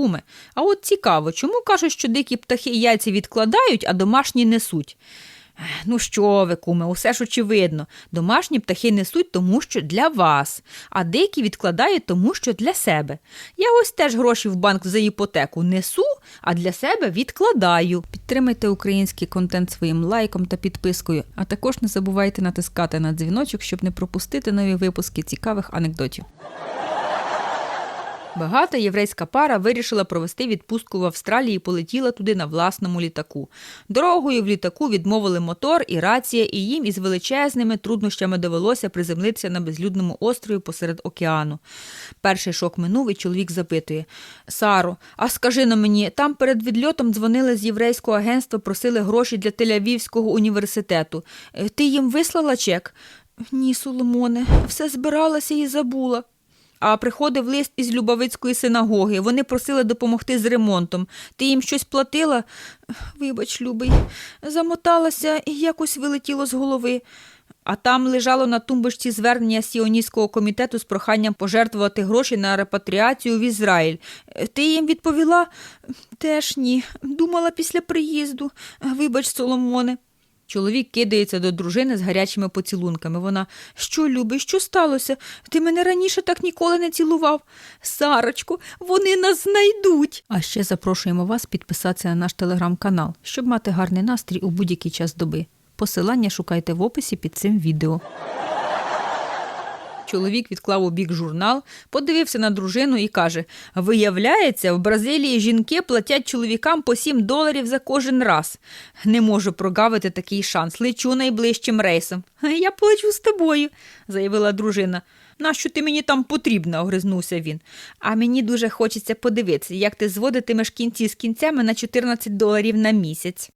куме. А от цікаво, чому кажуть, що дикі птахи яйця відкладають, а домашні несуть? Ну що ви, куме, усе ж очевидно. Домашні птахи несуть тому, що для вас, а дикі відкладають тому, що для себе. Я ось теж гроші в банк за іпотеку несу, а для себе відкладаю. Підтримайте український контент своїм лайком та підпискою, а також не забувайте натискати на дзвіночок, щоб не пропустити нові випуски цікавих анекдотів. Багата єврейська пара вирішила провести відпустку в Австралії і полетіла туди на власному літаку. Дорогою в літаку відмовили мотор і рація, і їм із величезними труднощами довелося приземлитися на безлюдному острові посеред океану. Перший шок минув, і чоловік запитує: Саро, а скажи на мені, там перед відльотом дзвонили з єврейського агентства, просили гроші для Тель-Авівського університету. Ти їм вислала чек? Ні, Соломоне, все збиралася і забула. А приходив лист із Любавицької синагоги. Вони просили допомогти з ремонтом. Ти їм щось платила? Вибач, любий, замоталася і якось вилетіло з голови. А там лежало на тумбочці звернення Сіоністського комітету з проханням пожертвувати гроші на репатріацію в Ізраїль. Ти їм відповіла? Теж ні. Думала після приїзду. Вибач, Соломоне. Чоловік кидається до дружини з гарячими поцілунками. Вона що, люби, що сталося? Ти мене раніше так ніколи не цілував. Сарочку, вони нас знайдуть. А ще запрошуємо вас підписатися на наш телеграм-канал, щоб мати гарний настрій у будь-який час доби. Посилання шукайте в описі під цим відео. Чоловік відклав у бік журнал, подивився на дружину і каже: Виявляється, в Бразилії жінки платять чоловікам по 7 доларів за кожен раз. Не можу прогавити такий шанс. Лечу найближчим рейсом. Я полечу з тобою, заявила дружина. Нащо ти мені там потрібна? огризнувся він. А мені дуже хочеться подивитися, як ти зводитимеш кінці з кінцями на 14 доларів на місяць.